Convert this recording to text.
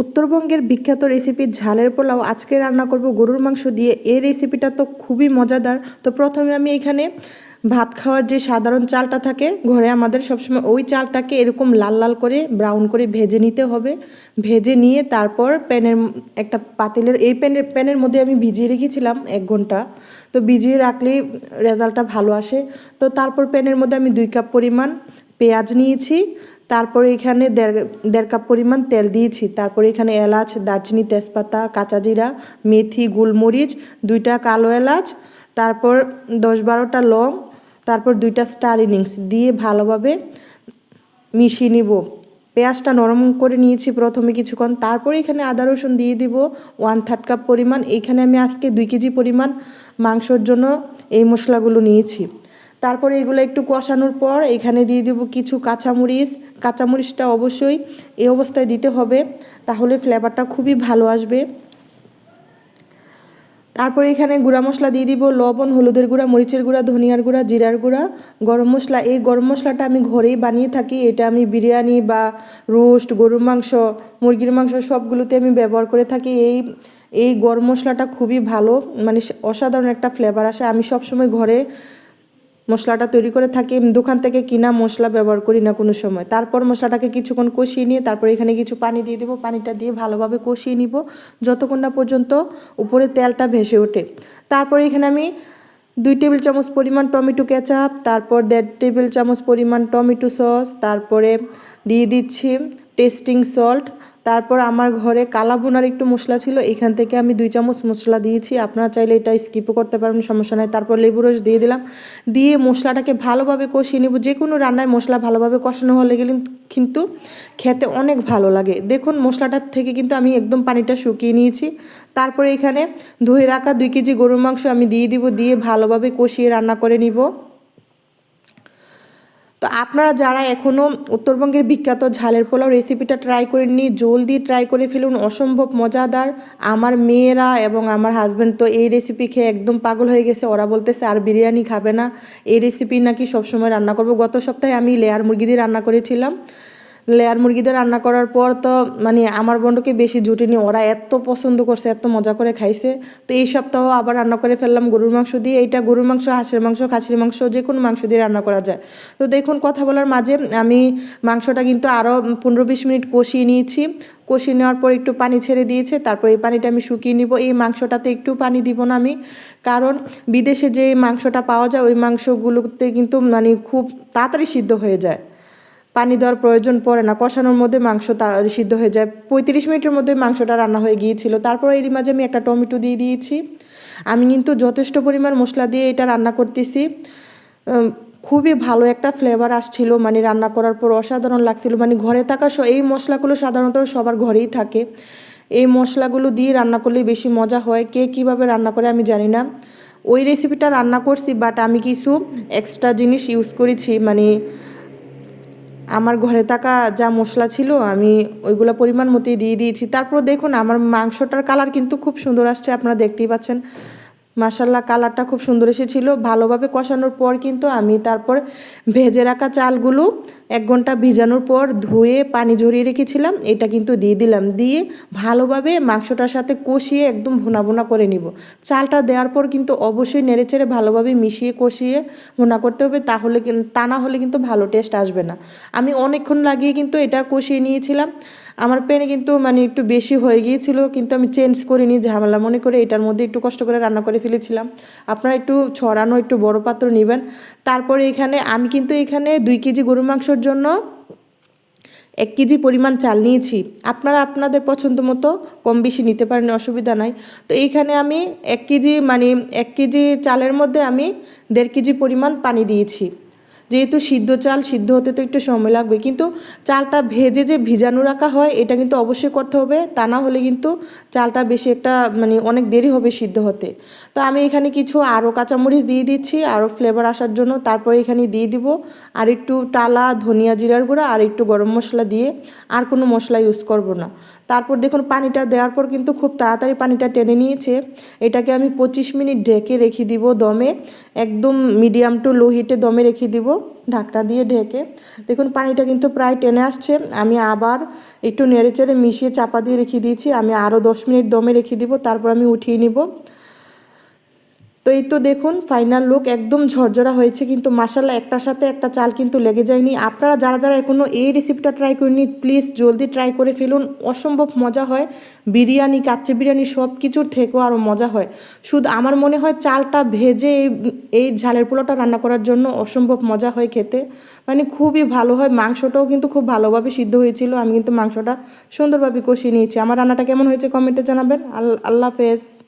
উত্তরবঙ্গের বিখ্যাত রেসিপি ঝালের পোলাও আজকে রান্না করব গরুর মাংস দিয়ে। এই রেসিপিটা তো খুবই মজাদার। তো প্রথমে আমি এখানে ভাত খাওয়ার যে সাধারণ চালটা থাকে, ঘরে আমাদের সবসময় ওই চালটাকে এরকম লাল লাল করে ব্রাউন করে ভেজে নিতে হবে। ভেজে নিয়ে তারপর প্যানের একটা পাতিলের, এই প্যানের প্যানের মধ্যে আমি ভিজিয়ে রেখেছিলাম এক ঘণ্টা। তো ভিজিয়ে রাখলেই রেজাল্টটা ভালো আসে। তো তারপর প্যানের মধ্যে আমি দুই কাপ পরিমাণ পেঁয়াজ নিয়েছি। তারপরে এখানে দেড় দেড় কাপ পরিমাণ তেল দিয়েছি। তারপরে এখানে এলাচ, দারচিনি, তেজপাতা, কাঁচা জিরা, মেথি, গোলমরিচ, দুইটা কালো এলাচ, তারপর দশ বারোটা লং, তারপর দুইটা স্টার ইনিংস দিয়ে ভালোভাবে মিশিয়ে নিব। পেঁয়াজটা নরম করে নিয়েছি প্রথমে কিছুক্ষণ। তারপরে এখানে আদা, রসুন দিয়ে দিব ওয়ান থার্ড কাপ পরিমাণ। এইখানে আমি আজকে দুই কেজি পরিমাণ মাংসর জন্য এই মশলাগুলো নিয়েছি। তারপরে এগুলো একটু কষানোর পর এখানে দিয়ে দেবো কিছু কাঁচামরিচ। কাঁচামরিচটা অবশ্যই এই অবস্থায় দিতে হবে, তাহলে ফ্লেভারটা খুবই ভালো আসবে। তারপরে এখানে গুঁড়া মশলা দিয়ে দিব, লবণ, হলুদের গুঁড়া, মরিচের গুঁড়া, ধনিয়ার গুঁড়া, জিরার গুঁড়া। গরম মশলা, এই গরম মশলাটা আমি ঘরেই বানিয়ে থাকি, এটা আমি বিরিয়ানি বা রোস্ট, গরুর মাংস, মুরগির মাংস সবগুলোতে আমি ব্যবহার করে থাকি। এই এই গরম মশলাটা খুবই ভালো মানে অসাধারণ একটা ফ্লেভার আসে। আমি সবসময় ঘরে মশলাটা তৈরি করে থাকি। দোকান থেকে কিনা মশলা ব্যবহার করি না কোনো সময়। তারপর মশলাটাকে কিছুক্ষণ কষিয়ে নিয়ে তারপর এখানে কিছু পানি দিয়ে দেবো। পানিটা দিয়ে ভালোভাবে কষিয়ে নিব। যতক্ষণ না পর্যন্ত উপরে তেলটা ভেসে ওঠে। তারপর এখানে আমি দুই টেবিল চামচ পরিমাণ টমেটো কেচাপ, তারপর দেড় টেবিল চামচ পরিমাণ টমেটো সস, তারপরে দিয়ে দিচ্ছি টেস্টিং সল্ট। তারপর আমার ঘরে কালা বোনার একটু মশলা ছিল, এখান থেকে আমি দুই চামচ মশলা দিয়েছি। আপনারা চাইলে এটা স্কিপও করতে পারবেন সমস্যা নাই। তারপর লেবু রস দিয়ে দিলাম। দিয়ে মশলাটাকে ভালোভাবে কষিয়ে নেব। যে কোনো রান্নায় মশলা ভালোভাবে কষানো হলে গেলে কিন্তু খেতে অনেক ভালো লাগে। দেখুন, মশলাটার থেকে কিন্তু আমি একদম পানিটা শুকিয়ে নিয়েছি। তারপরে এখানে ধুয়ে রাখা দুই কেজি গরুর মাংস আমি দিয়ে দিব। দিয়ে ভালোভাবে কষিয়ে রান্না করে নিব। তো আপনারা যারা এখনও উত্তরবঙ্গের বিখ্যাত ঝালের পোলাও রেসিপিটা ট্রাই করেননি, জলদি ট্রাই করে ফেলুন। অসম্ভব মজাদার। আমার মেয়েরা এবং আমার হাজব্যান্ড তো এই রেসিপি খেয়ে একদম পাগল হয়ে গেছে। ওরা বলতেছে, আর বিরিয়ানি খাবে না। এই রেসিপি নাকি সবসময় রান্না করব। গত সপ্তাহে আমি লেয়ার মুরগি দিয়ে রান্না করেছিলাম। লেয়ার মুরগিদের রান্না করার পর তো মানে আমার বন্ধুকে বেশি জুটিনি ওরা এত পছন্দ করছে, এত মজা করে খাইছে। তো এই সপ্তাহ আবার রান্না করে ফেললাম গরুর মাংস দিয়ে। এইটা গরুর মাংস, হাঁসের মাংস, খাসির মাংস, যে কোনো মাংস দিয়ে রান্না করা যায়। তো দেখুন, কথা বলার মাঝে আমি মাংসটা কিন্তু আরও পনেরো বিশ মিনিট কষিয়ে নিয়েছি। কষিয়ে নেওয়ার পর একটু পানি ছেড়ে দিয়েছে। তারপর এই পানিটা আমি শুকিয়ে নিব। এই মাংসটাতে একটু পানি দিব না আমি। কারণ বিদেশে যে মাংসটা পাওয়া যায়, ওই মাংসগুলোতে কিন্তু মানে খুব তাড়াতাড়ি সিদ্ধ হয়ে যায়। পানি দেওয়ার প্রয়োজন পড়ে না। কষানোর মধ্যে মাংস সিদ্ধ হয়ে যায়। পঁয়ত্রিশ মিনিটের মধ্যে মাংসটা রান্না হয়ে গিয়েছিল। তারপর এরই মাঝে আমি একটা টমেটো দিয়ে দিয়েছি। আমি কিন্তু যথেষ্ট পরিমাণ মশলা দিয়ে এটা রান্না করতেছি। খুবই ভালো একটা ফ্লেভার আসছিল। মানে রান্না করার পর অসাধারণ লাগছিল। মানে ঘরে থাকা এই মশলাগুলো সাধারণত সবার ঘরেই থাকে। এই মশলাগুলো দিয়ে রান্না করলেই বেশি মজা হয়। কে কীভাবে রান্না করে আমি জানি না। ওই রেসিপিটা রান্না করছি বাট আমি কিছু এক্সট্রা জিনিস ইউজ করেছি। মানে আমার ঘরে থাকা যা মশলা ছিল, আমি ওইগুলো পরিমাণ মতোই দিয়ে দিয়েছি। তারপর দেখুন, আমার মাংসটার কালার কিন্তু খুব সুন্দর আসছে, আপনারা দেখতেই পাচ্ছেন। মাসাল্লাহ কালারটা খুব সুন্দর এসেছিল। ভালোভাবে কষানোর পর কিন্তু আমি তারপর ভেজে রাখা চালগুলো এক ঘণ্টা ভিজানোর পর ধুয়ে পানি ঝরিয়ে রেখেছিলাম। এটা কিন্তু দিয়ে দিলাম। দিয়ে ভালোভাবে মাংসটার সাথে কষিয়ে একদম ভুনা ভুনা করে নিব। চালটা দেওয়ার পর কিন্তু অবশ্যই নেড়েচেড়ে ভালোভাবে মিশিয়ে কষিয়ে ভুনা করতে হবে। তাহলে তা না হলে কিন্তু ভালো টেস্ট আসবে না। আমি অনেকক্ষণ লাগিয়ে কিন্তু এটা কষিয়ে নিয়েছিলাম। আমার পেনে কিন্তু মানে একটু বেশি হয়ে গিয়েছিল, কিন্তু আমি চেঞ্জ করিনি, ঝামেলা মনে করে এটার মধ্যে একটু কষ্ট করে রান্না করে ফেলেছিলাম। আপনারা একটু ছড়ানো, একটু বড় পাত্র নেবেন। তারপরে এখানে আমি কিন্তু এখানে দুই কেজি গরু মাংসর জন্য এক কেজি পরিমাণ চাল নিয়েছি। আপনারা আপনাদের পছন্দ মতো কম বেশি নিতে পারেন, অসুবিধা নাই। তো এইখানে আমি এক কেজি মানে এক কেজি চালের মধ্যে আমি দেড় কেজি পরিমাণ পানি দিয়েছি। যেহেতু সিদ্ধ চাল, সিদ্ধ হতে তো একটু সময় লাগবে। কিন্তু চালটা ভেজে যে ভিজানো রাখা হয়, এটা কিন্তু অবশ্যই করতে হবে। তা না হলে কিন্তু চালটা বেশি একটা মানে অনেক দেরি হবে সিদ্ধ হতে। তো আমি এখানে কিছু আরও কাঁচামরিচ দিয়ে দিচ্ছি, আরও ফ্লেভার আসার জন্য। তারপরে এখানে দিয়ে দিব আর একটু টালা, ধনিয়া জিরার গুঁড়া আর একটু গরম মশলা দিয়ে আর কোনো মশলা ইউজ করব না। তারপর দেখুন পানিটা দেওয়ার পর কিন্তু খুব তাড়াতাড়ি পানিটা টেনে নিয়েছে। এটাকে আমি পঁচিশ মিনিট ঢেকে রেখে দিব দমে। একদম মিডিয়াম টু লো হিটে দমে রেখে দিব। ঢাকনা দিয়ে ঢেকে। দেখুন, পানিটা কিন্তু প্রায় টেনে আসছে। আমি আবার একটু নেড়ে চেড়ে মিশিয়ে চাপা দিয়ে রেখে দিয়েছি। আমি আরও দশ মিনিট দমে রেখে দিব, তারপর আমি উঠিয়ে নিব। তো এই তো দেখুন ফাইনাল লুক একদম ঝরঝরা হয়েছে, কিন্তু মাসাল্লাহ একটার সাথে একটা চাল কিন্তু লেগে যায়নি। আপনারা যারা যারা এখনও এই রেসিপিটা ট্রাই করেনি প্লিজ জলদি ট্রাই করে ফেলুন। অসম্ভব মজা হয়। বিরিয়ানি, কাচ্চি বিরিয়ানি সব কিছুর থেকেও আরও মজা হয়। শুধু আমার মনে হয় চালটা ভেজে এই এই ঝালের পোলাওটা রান্না করার জন্য অসম্ভব মজা হয় খেতে। মানে খুবই ভালো হয়। মাংসটাও কিন্তু খুব ভালোভাবে সিদ্ধ হয়েছিল। আমি কিন্তু মাংসটা সুন্দরভাবে কষিয়ে নিয়েছি। আমার রান্নাটা কেমন হয়েছে কমেন্টে জানাবেন। আল- আল্লাহ হাফেজ।